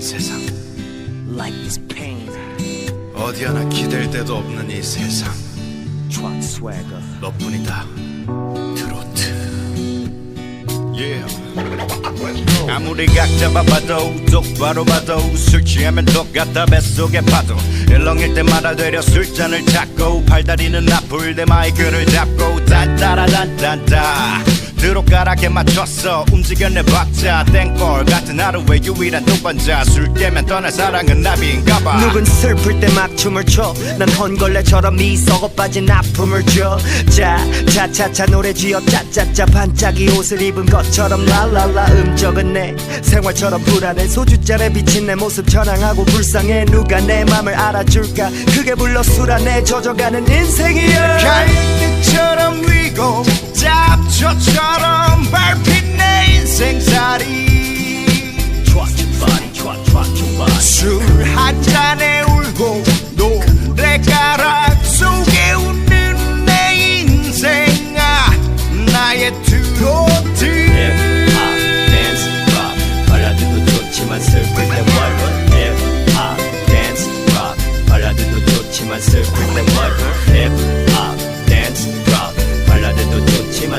세상. Life is pain. 어디 하나 기댈 데도 없는 이 세상. Trot swagger. 너뿐이다. 트로트. Yeah. 아무리 각 잡아봐도 똑바로 봐도 술 취하면 똑같다 뱃속의 파도. 일렁일 때마다 되려 술잔을 찾고 팔다리는 아플 때 마이크를 잡고 딴따라단딴따 드롭가락에 맞췄어. 움직여 내 박자 땡벌 같은 하루의 유일한 동반자. 술 깨면 떠날 사랑은 나비인가봐. 누군 슬플 때 막 춤을 춰. 난 헌걸레처럼 이 썩어 빠진 아픔을 줘. 자, 차차차 노래 지어. 짜짜짜 반짝이 옷을 입은 것처럼 랄랄라 음적은 내 생활처럼 불안해. 소주잔에 비친 내 모습 전황하고 불쌍해. 누가 내 맘을 알아줄까? 그게 불러 술 안에 젖어가는 인생이야. 갈대처럼 위고 잡초처럼 밟힌 내 인생살이. 술 한 잔에 울고 노래가락 속에 웃는 내 인생아 나의 트로트. 힙합 댄스 락. 발라드도 좋지만 슬플 땐 월드 힙합 댄스 락. 발라드도 좋지만 슬플 땐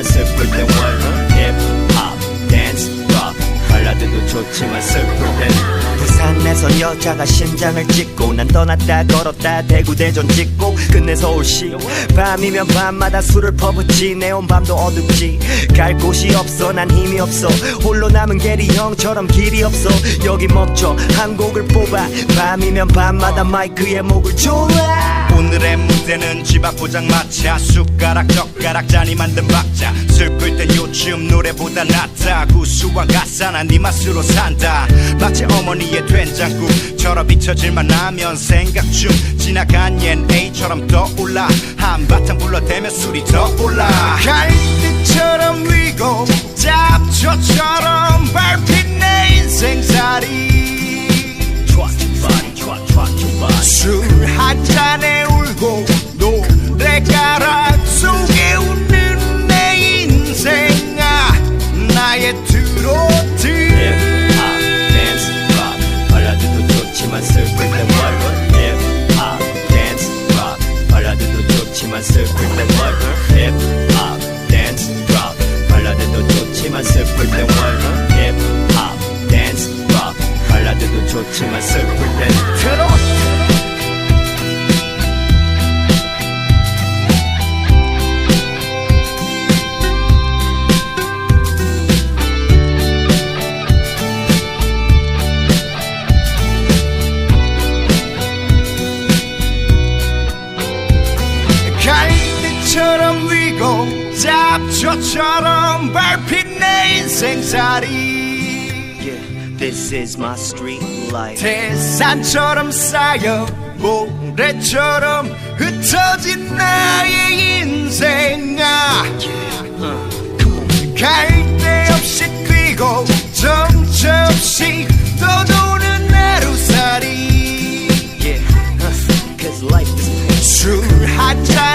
슬플 땐 월드 힙합 댄스 락 발라드도 좋지만 슬플 땐 부산에서 여자가 심장을 찍고 난 떠났다 걸었다 대구 대전 찍고 끝내 서울시 밤이면 밤마다 술을 퍼붓지. 내온 밤도 어둡지. 갈 곳이 없어 난 힘이 없어. 홀로 남은 게리 형처럼 길이 없어. 여기 멈춰 한 곡을 뽑아. 밤이면 밤마다 마이크에 목을 졸라 오늘의 무대는 집앞 포장마차 숟가락 젓가락 잔이 만든 박자. 슬플 땐 요즘 노래보다 낫다. 구수한 가사나 네 맛으로 산다. 마치 어머니의 된장국처럼 잊혀질만 하면 생각 중 지나간 얜 A처럼 떠올라. 한바탕 불러대면 술이 더 올라. 갈대처럼 위고 잡초처럼 밟힌 내 인생살이 좋지만 슬플 땐 월드 힙합 댄스 락 발라드도 좋지만 슬플 땐 월드 힙합 댄스 락 발라드도 좋지만 슬플 잡초처럼 밟힌 내 인생살이 Yeah, this is my street life. 태산처럼 쌓여 모래처럼 흩어진 나의 인생아 갈데 없이 뛰고 없이 떠도는 하루살이 Yeah, cause life is pain. 술한 잔